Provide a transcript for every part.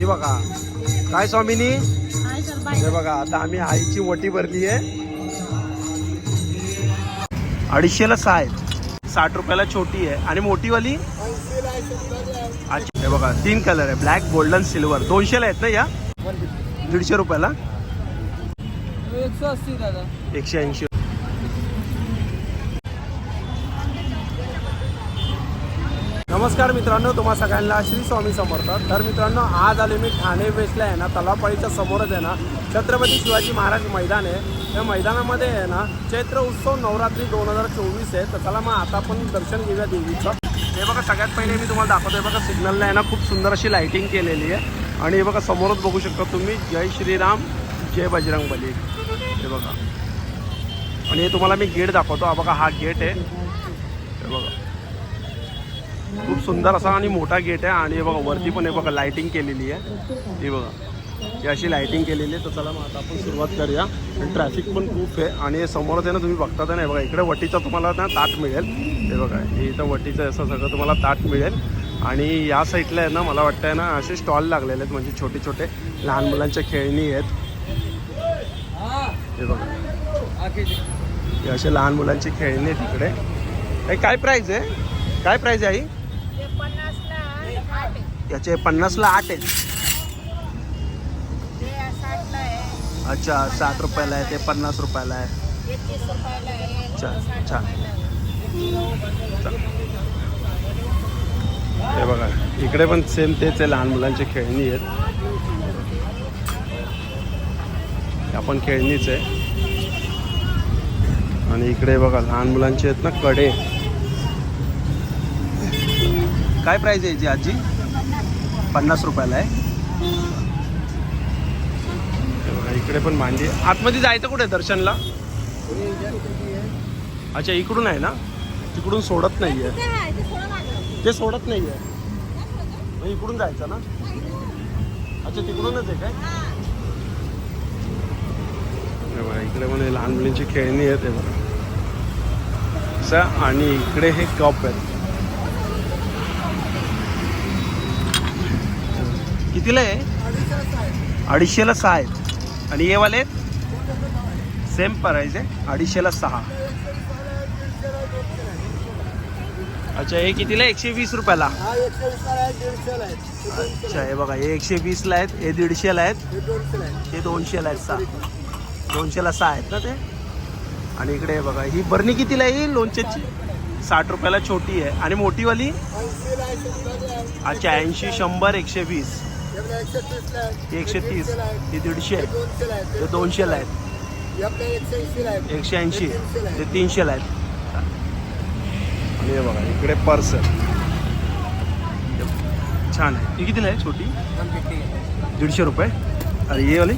हे बघा. काय स्वामिनी? हे बघा आता आम्ही आईची मोठी भरली आहे. अडीचशेला सहा आहे साठ रुपयाला छोटी आहे. आणि मोठीवाली? अच्छा. हे बघा तीन कलर आहे. ब्लॅक गोल्डन सिल्वर दोनशेला आहेत ना या? दीडशे रुपयाला? एकशे ऐंशी. नमस्कार मित्रांनो तुम्हा सगळ्यांना श्री स्वामी समर्थ. तर मित्रांनो आज आले मी ठाणे वेस्टला आहे ना तलावपाळीच्या समोरच आहे ना छत्रपती शिवाजी महाराज मैदान आहे. त्या मैदानामध्ये आहे ना चैत्र उत्सव नवरात्री दोन हजार चोवीस आहे. तर चला मग आता आपण दर्शन घेऊया देवीचं. हे बघा सगळ्यात पहिले मी तुम्हाला दाखवतोय बघा सिग्नलला आहे ना खूप सुंदर अशी लाईटिंग केलेली आहे. आणि हे बघा समोरच बघू शकता तुम्ही जय श्रीराम जय बजरंग बली हे बघा. आणि हे तुम्हाला मी गेट दाखवतो. हा बघा हा गेट आहे. खूप सुंदर असा आणि मोठा गेट आहे. आणि हे बघा वरती पण हे बघा लाइटिंग केलेली आहे. हे बघा ही अशी लाइटिंग केलेली आहे. तर चला मग आता आपण सुरुवात करूया. आणि ट्रॅफिक पण खूप आहे. आणि समोरच आहे ना तुम्ही बघता तर नाही. बघा इकडे वटीचा तुम्हाला ना ताट मिळेल. हे बघा हे इथं वटीचं असं सगळं तुम्हाला ताट मिळेल. आणि या साईडला आहे ना मला वाटतं आहे ना असे स्टॉल लागलेले आहेत. म्हणजे छोटे छोटे लहान मुलांच्या खेळणी आहेत. हे बघा. हे असे लहान मुलांची खेळणी आहे तिकडे हे काय प्राईज आहे? काय प्राईज आहे आई ते पन्नासला आठ आहे. याचे पन्नासला आठ आहे ते साठला आहे. अच्छा साठ रुपयाला आहे ते पन्नास रुपयाला आहे. आहे. हे बघा इकडे पण सेम तेच आहे लहान मुलांची खेळणी आहेत. हे आपण खेळणीच आहे. आणि इकडे बघा लहान मुलांचे आहेत ना कडे. काय प्राईज आहे याची आजी? पन्नास रुपयाला आहे. बघा, इकडे पण मांडी. आहे. आतमध्ये जायचं कुठे दर्शनला? अच्छा इकडून आहे ना? तिकडून सोडत नाही आहे ते सोडत नाही आहे मग इकडून जायचं ना? अच्छा तिकडूनच आहे काय? हे इकडे पण हे लहान मुलींची खेळणी आहेत हे बघा. असं आणि इकडे हे कप आहेत. कितीला आहे? अडीचशेला सहा आहेत. आणि हे वाले सेम प्राईज आहे. अडीचशेला सहा. अच्छा हे कितीला आहे? एकशे वीस रुपयाला. अच्छा हे बघा हे एकशे वीसला आहेत हे दीडशेला आहेत हे दोनशेला आहेत सहा. दोनशेला सहा आहेत ना ते? आणि इकडे बघा ही बरणी कितीला आहे? ही लोणच्याची. साठ रुपयाला छोटी आहे. आणि मोठीवाली? अच्छा ऐंशी शंभर एकशे वीस एकशे तीसला आहे. ही एकशे तीस. ही दीडशे आहे. दोनशेला आहे. हे दोनशेला आहेत. एकशे ऐंशीला आहे एकशे ऐंशी. हे. ते तीनशेला आहेत. आणि हे बघा इकडे पर्स छान आहे. ही कितीला आहे? छोटी? दीडशे रुपये. अरे हे वाली?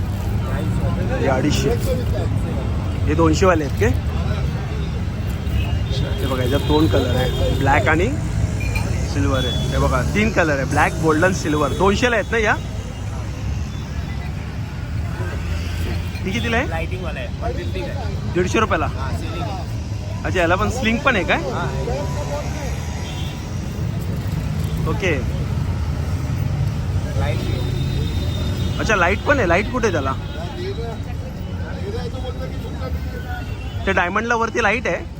हे अडीचशे. हे दोनशेवाले आहेत के हे बघा याच्यात दोन कलर आहे ब्लॅक आणि सिल्वर आहे. हे बघा तीन कलर आहे. ब्लॅक गोल्डन सिल्वर दोनशेला आहेत ना या? ही कितीला आहे? लाइटिंग वाला है दीडशे रुपयाला. अच्छा याला पण स्लिंग पण आहे काय? ओके अच्छा लाइट पण आहे. लाइट कुठे आहे त्याला? ते डायमंडला वरती लाइट आहे.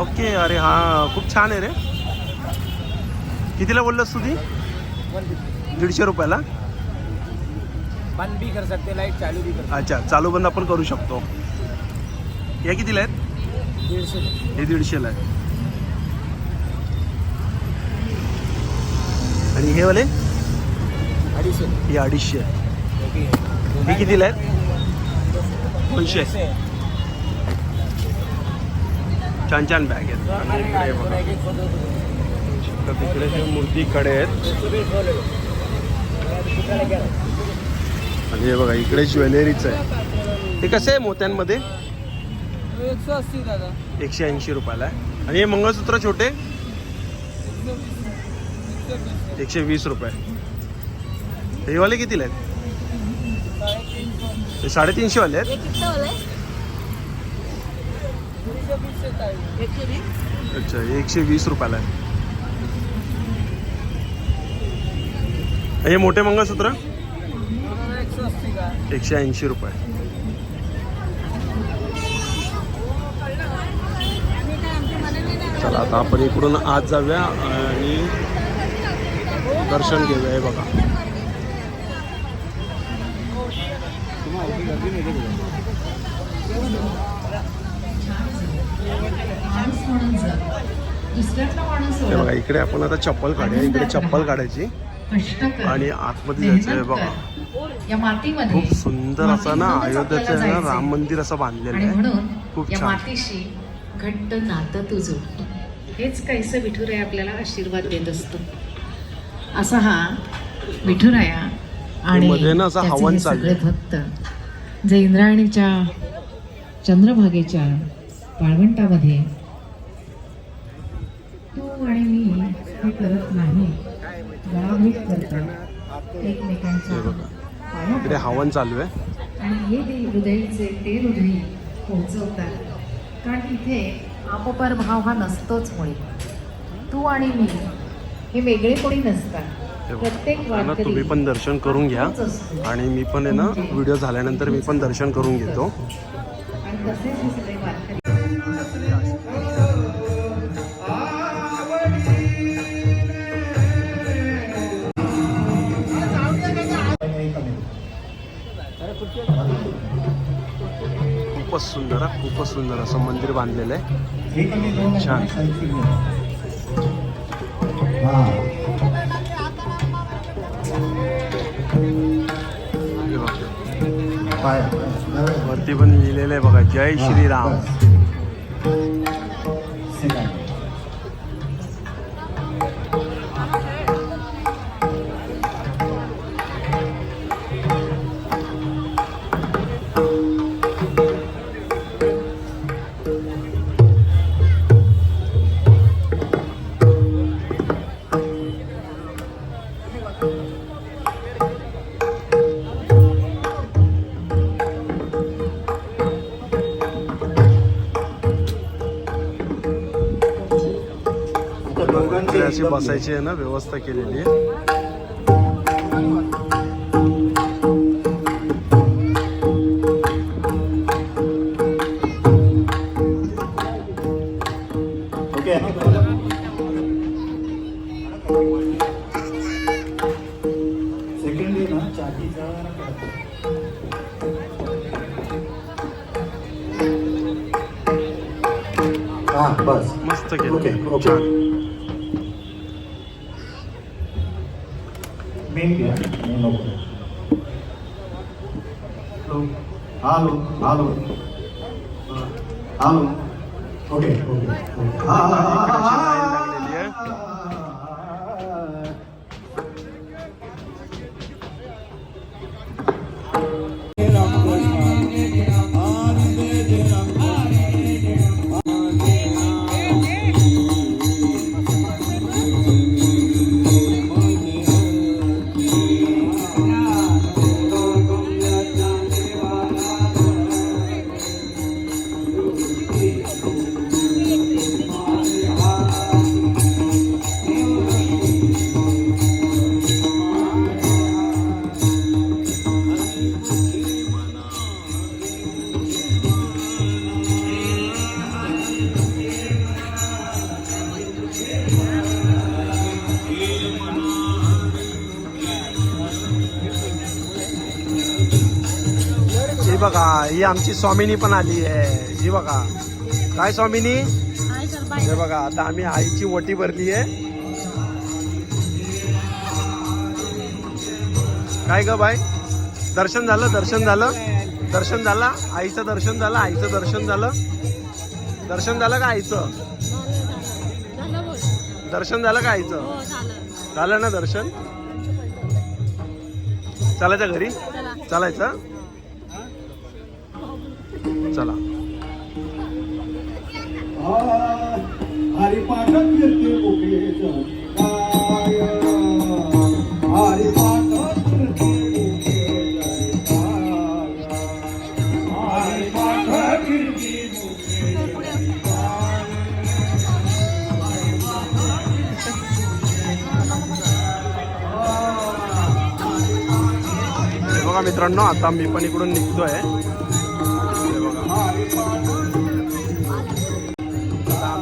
ओके अरे हा खूप छान आहे रे. कितीला बोललास तू ती? दीडशे रुपयाला? बंद भी कर सकते लाइट चालू भी कर अच्छा चालू बंद आपण करू शकतो. या कितीला आहेत? डेढ़ हे दीडशेला आहे आणि हे वाले? अडीचशे. हे अडीचशे. हे कितीला आहेत? दोनशे. छान छान बॅग आहेत. आणि इकडे बघा तिकडे हे मूर्तीकडे आहेत. आणि हे बघा इकडे ज्वेलरीच आहे. ते कसं आहे मोत्यांमध्ये? एकशे अस्सी दादा एकशे ऐंशी रुपयाला आहे. आणि हे मंगळसूत्र छोटे? एकशे वीस रुपये. हे वाले कितीला आहेत? साडेतीनशे वाले आहेत एकशे वीस येत आहे एकशे वीस अच्छा एकशे वीस रुपयाला आहे. हे मोठे मंगळसूत्र? एकशे ऐंशी रुपये. चला आता आपण इकडून आत जाऊया आणि दर्शन घेऊया हे बघा. माणूस हे बघा. इकडे आपण आता चप्पल काढूया इकडे चप्पल काढायची आणि आतमध्ये जायचं आहे बघा खूप सुंदर असं ना अयोध्याचं ना राम. मंदिर असं बांधलेलं आहे खूप या छान. घट्ट नातं तू जोड हेच काहीसं विठुराया आपल्याला आशीर्वाद देत असतो असा हा विठुराया आणि मध्ये ना असं हवन. सगळे भक्त जे इंद्रायणीच्या चंद्रभागेच्या वाळवंटामध्ये तू आणि मी हे करत नाही. करतात एकमेकांच्या इकडे. हवन चालू आहे. आणि हे ते हृदयीचे ते हृदयी पोहोचवतात. कारण इथे आपोपार भाव हा नसतोच मुळे तू आणि मी हे वेगळे कोणी नसतात. तुम्ही पण दर्शन करून घ्या. आणि मी पण आहे ना व्हिडिओ झाल्यानंतर मी पण दर्शन करून घेतो. खूपच सुंदर खूपच सुंदर असं मंदिर बांधलेलं आहे. छान. वरती पण लिहिलेलं आहे बघा जय श्रीराम. अशी बसायची आहे ना व्यवस्था केलेली आहे. हा बस. मस्त केलं. छान. Okay. no Novo Testamento. Alô. Ok, ok, ok. Ah. बघा ही आमची स्वामिनी पण आली आहे. ही बघा. काय स्वामिनी? हे बघा आता आम्ही आईची वटी भरली आहे. काय ग बाय दर्शन झालं दर्शन झालं? दर्शन झालं? आईचं दर्शन झालं आईचं दर्शन झालं? दर्शन झालं का आईचं? दर्शन झालं का आईचं? झालं. ना दर्शन? चालायचं घरी? चालायचं? चला मित्रांनो आता मी पण इकडून निघतोय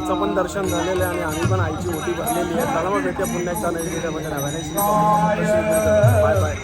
आईचं पण दर्शन झालेलं आहे आणि आम्ही पण आईची ओटी भरलेली आहे. चला मग भेटूया पुन्हा एकदा नवीन व्हिडिओमध्ये. नव्याने बाय बाय.